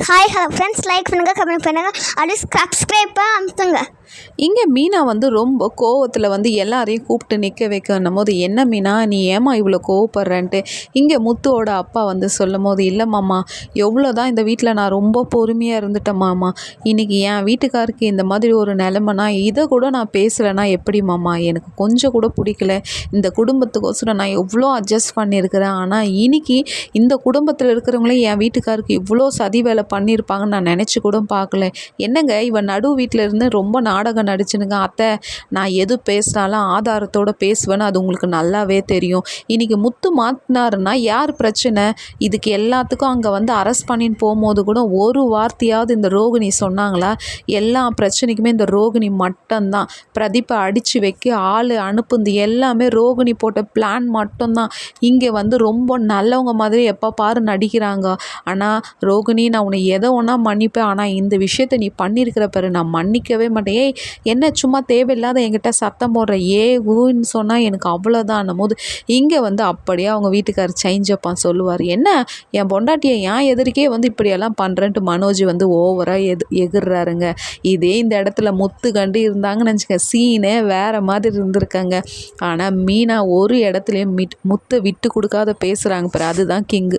Hi hello friends like பண்ணுங்கள் comment பண்ணுங்கள் அப்படியே சப்ஸ்கிரைப்பாக அமுத்துங்க. இங்கே மீனா வந்து ரொம்ப கோவத்தில் வந்து எல்லாரையும் கூப்பிட்டு நிற்க வைக்கணும் போது என்ன மீனா நீ ஏமா இவ்வளோ கோவப்படுறன்ட்டு? இங்கே முத்துவோட அப்பா வந்து சொல்லும் போது இல்லை மாமா எவ்வளோ தான் இந்த வீட்டில் நான் ரொம்ப பொறுமையாக இருந்துட்டேன் மாமா. இன்றைக்கி என் வீட்டுக்காருக்கு இந்த மாதிரி ஒரு நிலமைனா இதை கூட நான் பேசலைன்னா எப்படி மாமா? எனக்கு கொஞ்சம் கூட பிடிக்கல. இந்த குடும்பத்துக்கோசரம் நான் எவ்வளோ அட்ஜஸ்ட் பண்ணியிருக்கிறேன். ஆனால் இன்னைக்கு இந்த குடும்பத்தில் இருக்கிறவங்களே என் வீட்டுக்காருக்கு இவ்வளோ சதி வேலை பண்ணியிருப்பாங்கன்னு நான் நினச்சி கூட பார்க்கல. என்னங்க இவன் நடு வீட்டில் இருந்து ரொம்ப நாடகம் நடிச்சுனுங்க. அத்தை நான் எது பேசினாலும் ஆதாரத்தோடு பேசுவேன்னு அது உங்களுக்கு நல்லாவே தெரியும். இன்றைக்கி முத்து மாட்டினாருன்னா யார் பிரச்சனை? இதுக்கு எல்லாத்துக்கும் அங்கே வந்து அரெஸ்ட் பண்ணின்னு போகும்போது கூட ஒரு வார்த்தையாவது இந்த ரோகிணி சொன்னாங்களா? எல்லா பிரச்சனைக்குமே இந்த ரோகிணி மட்டும்தான். பிரதீப்பை அடித்து வைக்க ஆள் அனுப்புந்து எல்லாமே ரோகிணி போட்ட பிளான் மட்டும்தான். இங்கே வந்து ரொம்ப நல்லவங்க மாதிரி எப்போ பாரு நடிக்கிறாங்க. ஆனால் ரோகிணி நான் உன்னை எதை ஒன்றா மன்னிப்பேன். ஆனால் இந்த விஷயத்தை நீ பண்ணியிருக்கிற பிறகு நான் மன்னிக்கவே மாட்டேன். ஏய் என்ன சும்மா தேவையில்லாத என்கிட்ட சத்தம் போடுற? ஏ ஊன்னு சொன்னால் எனக்கு அவ்வளோதான் போது இங்கே வந்து அப்படியே அவங்க வீட்டுக்கார் சேஞ்சப்பான் சொல்லுவார். என்ன? என் பொண்டாட்டியை ஏன் எதிர்க்கே வந்து இப்படியெல்லாம் பண்ணுறேன்ட்டு மனோஜ் வந்து ஓவராக எது எகிர்றாருங்க. இதே இந்த இடத்துல முத்து கண்டு இருந்தாங்கன்னு நினச்சிக்க சீனே வேறு மாதிரி இருந்திருக்காங்க. ஆனால் மீனா ஒரு இடத்துலையும் மிட் முத்தை விட்டு கொடுக்காத பேசுகிறாங்க பிற அதுதான் கிங்கு